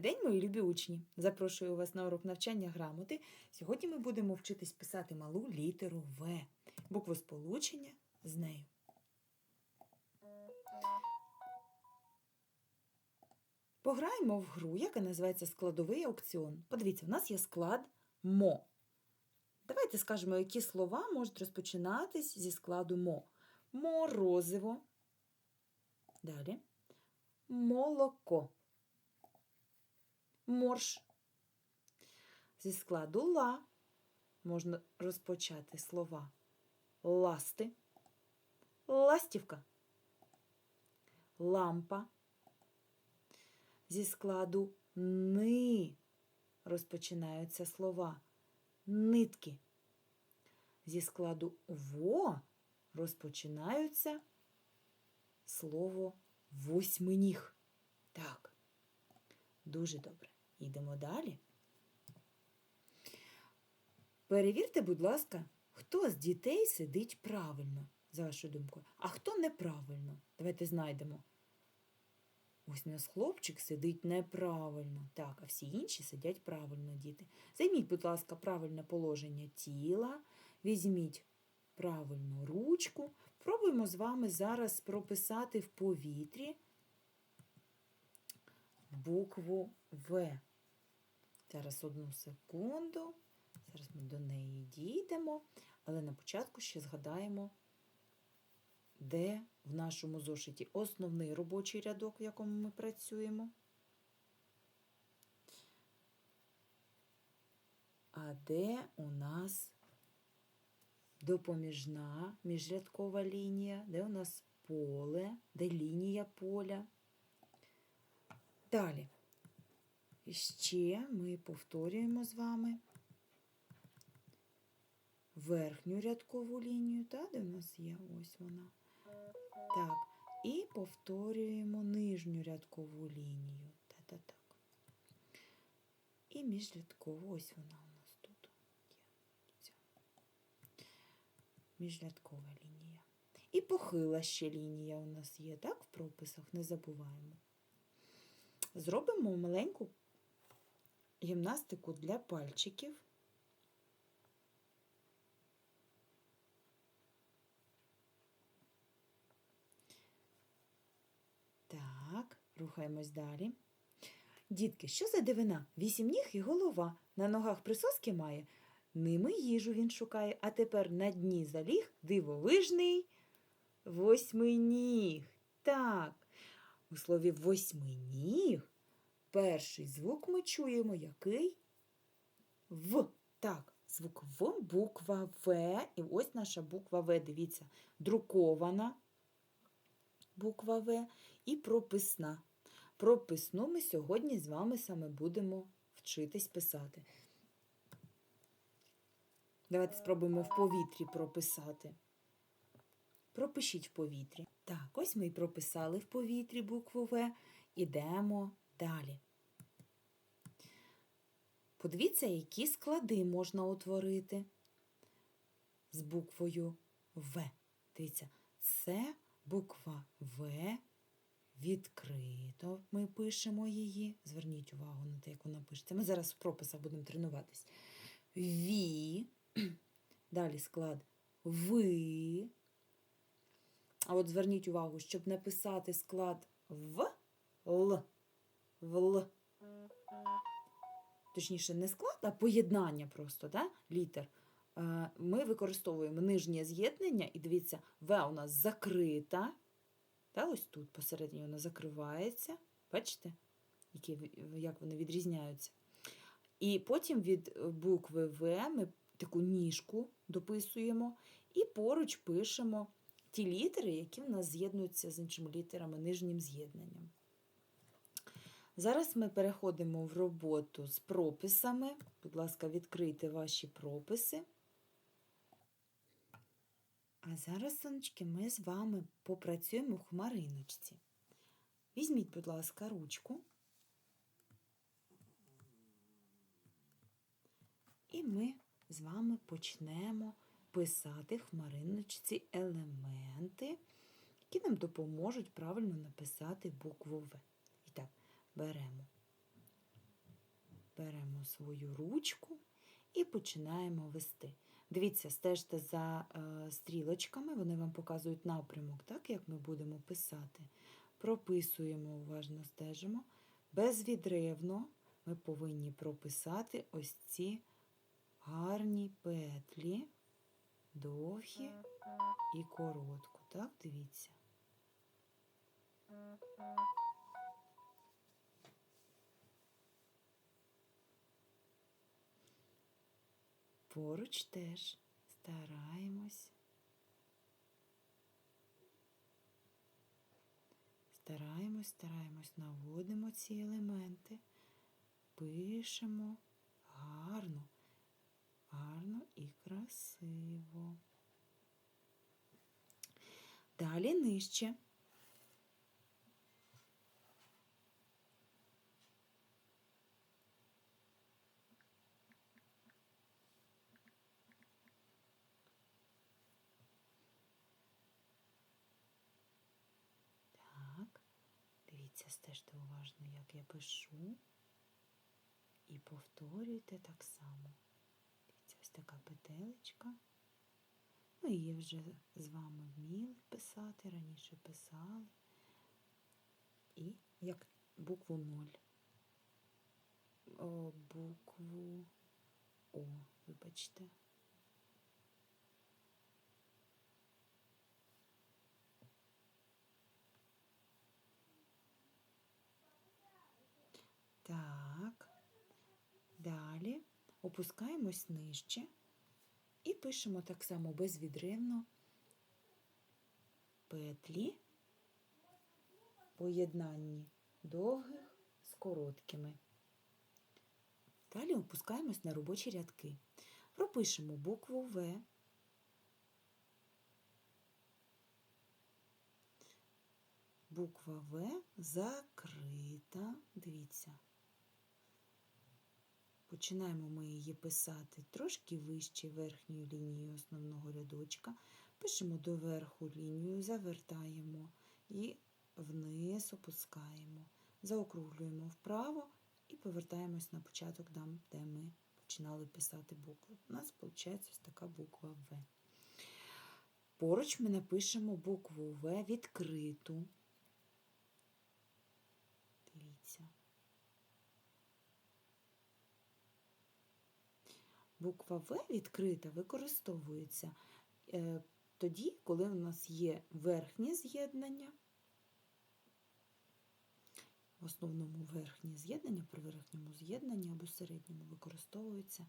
Добрий день, мої любі учні! Запрошую вас на урок навчання грамоти. Сьогодні ми будемо вчитись писати малу літеру В, букву сполучення з нею. Пограємо в гру, яка називається складовий аукціон. Подивіться, у нас є склад мо. Давайте скажемо, які слова можуть розпочинатись зі складу мо. Морозиво. Далі. Молоко. Морж. Зі складу ла можна розпочати слова ласти, ластівка, лампа. Зі складу ни розпочинаються слова нитки. Зі складу во розпочинаються слово восьминіг. Так, дуже добре. Йдемо далі. Перевірте, будь ласка, хто з дітей сидить правильно, за вашу думку, а хто неправильно. Давайте знайдемо. Ось у нас хлопчик сидить неправильно. Так, а всі інші сидять правильно, діти. Займіть, будь ласка, правильне положення тіла, візьміть правильну ручку. Пробуємо з вами зараз прописати в повітрі букву В. Зараз одну секунду. Зараз ми до неї дійдемо, але на початку ще згадаємо, де в нашому зошиті основний робочий рядок, в якому ми працюємо. А де у нас допоміжна міжрядкова лінія, де у нас поле, де лінія поля. Далі. Ще ми повторюємо з вами верхню рядкову лінію, та, де в нас є ось вона. Так, і повторюємо нижню рядкову лінію. Та-та так. І міжрядкову, ось вона у нас тут є. Ця. Міжрядкова лінія. І похила ще лінія у нас є, так, в прописах, не забуваємо. Зробимо маленьку гімнастику для пальчиків. Так, рухаємось далі. Дітки, що за дивина? Вісім ніг і голова. На ногах присоски має. Ними їжу він шукає, а тепер на дні заліг дивовижний восьминіг. Так, у слові восьминіг перший звук ми чуємо який? В. Так, звук В, буква В. І ось наша буква В. Дивіться, друкована буква В і прописна. Прописну ми сьогодні з вами саме будемо вчитись писати. Давайте спробуємо в повітрі прописати. Пропишіть в повітрі. Так, ось ми і прописали в повітрі букву В. Ідемо далі. Подивіться, які склади можна утворити з буквою В. Дивіться, це буква В. Відкрито ми пишемо її. Зверніть увагу на те, як вона пишеться. Ми зараз в прописах будемо тренуватись. Ві. Далі склад Ви. А от зверніть увагу, щоб написати склад В, Л, Вл. Точніше, не склад, а поєднання просто да, літер. Е, Ми використовуємо нижнє з'єднання, і дивіться, В у нас закрита. Та ось тут посередині вона закривається. Бачите, які, як вони відрізняються. І потім від букви В ми таку ніжку дописуємо і поруч пишемо ті літери, які в нас з'єднуються з іншими літерами нижнім з'єднанням. Зараз ми переходимо в роботу з прописами. Будь ласка, відкрийте ваші прописи. А зараз, сонечки, ми з вами попрацюємо в хмариночці. Візьміть, будь ласка, ручку. І ми з вами почнемо писати в хмариночці елементи, які нам допоможуть правильно написати букву В. Беремо беремо свою ручку і починаємо вести. Дивіться, стежте за е, стрілочками, вони вам показують напрямок, так, як ми будемо писати. Прописуємо, уважно стежимо. Безвідривно ми повинні прописати ось ці гарні петлі, довгі і коротку. Так, дивіться. Поруч теж стараємось. Стараємось, стараємось, наводимо ці елементи, пишемо гарно, гарно і красиво. Далі нижче. Так, стежте уважно, як я пишу. І повторюйте так само. Дивіться, ось така петелечка. Ми її вже з вами вміли писати, раніше писали. І як букву 0. О, букву О, вибачте. Так. Далі опускаємось нижче і пишемо так само безвідривно петлі поєднанні довгих з короткими. Далі опускаємось на робочі рядки. Пропишемо букву В. Буква В закрита. Дивіться. Починаємо ми її писати трошки вище верхньої лінії основного рядочка. Пишемо до верху лінію, завертаємо і вниз опускаємо. Заокруглюємо вправо і повертаємось на початок там, де ми починали писати букву. У нас виходить ось така буква В. Поруч ми напишемо букву В відкриту. Дивіться. Буква В відкрита використовується е, тоді, коли у нас є верхнє з'єднання. В основному верхнє з'єднання, при верхньому з'єднанні або середньому використовується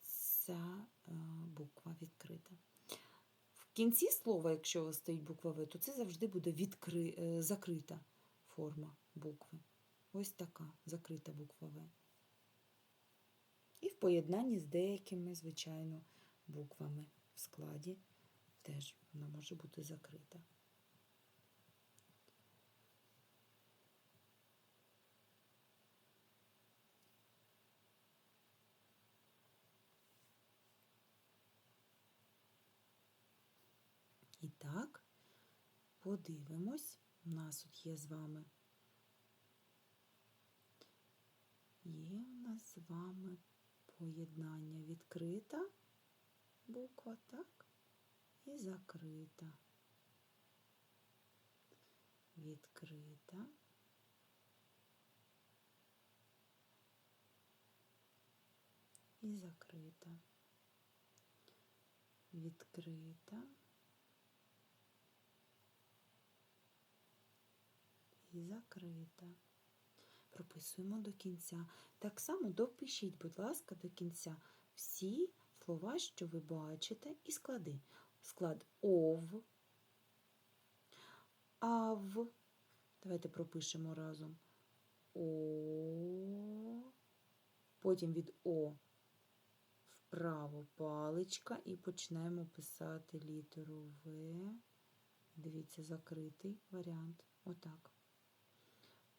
ця е, буква відкрита. В кінці слова, якщо у вас стоїть буква В, то це завжди буде відкри... е, закрита форма букви. Ось така закрита буква В. І в поєднанні з деякими, звичайно, буквами в складі теж вона може бути закрита. І так, подивимось, у нас тут є з вами. Є у нас з вами поєднання відкрита буква, так, і закрита. Відкрита. І закрита. Відкрита. І закрита. Прописуємо до кінця. Так само допишіть, будь ласка, до кінця всі слова, що ви бачите, і склади. Склад ов, ав. Давайте пропишемо разом. О. Потім від О вправо паличка і почнемо писати літеру В. Дивіться, закритий варіант. Отак.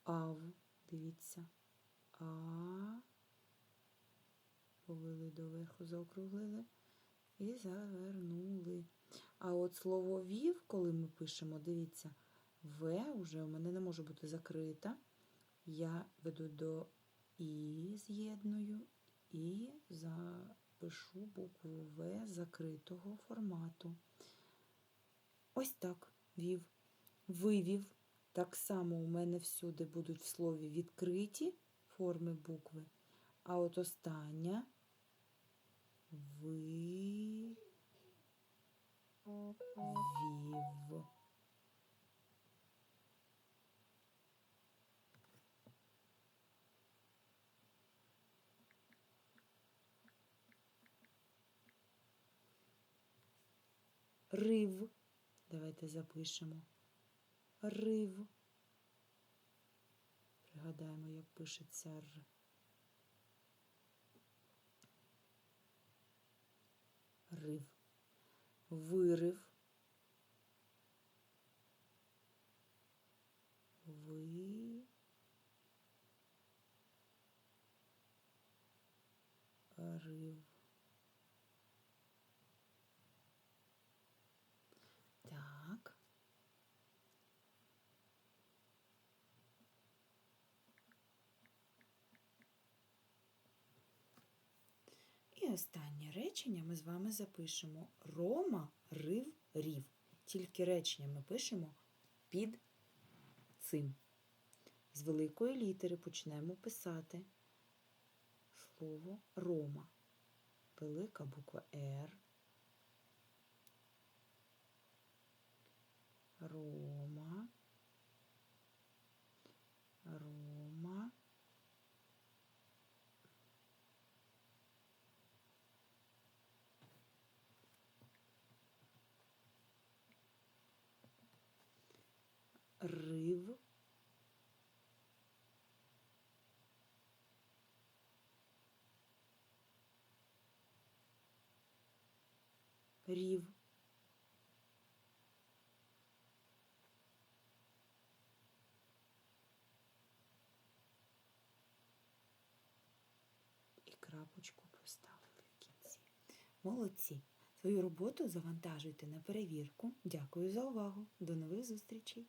Ав. Дивіться. А. Повели доверху, заокруглили і завернули. А от слово вів, коли ми пишемо, дивіться, В вже у мене не може бути закрита. Я веду до І з'єдную, і запишу букву В закритого формату. Ось так вів. Вивів. Так само у мене всюди будуть в слові відкриті форми букви. А от остання ви вів. Рив. Давайте запишемо. Рив. Пригадаємо, як пишеться Р. Рив. Вирив. Ви. Рив. Так. Останнє речення ми з вами запишемо Рома рив рів. Тільки речення ми пишемо під цим. З великої літери почнемо писати слово Рома. Велика буква Р. Рома. Рома. Рив. Рів. І крапочку поставили в кінці. Молодці! Свою роботу завантажуйте на перевірку. Дякую за увагу. До нових зустрічей!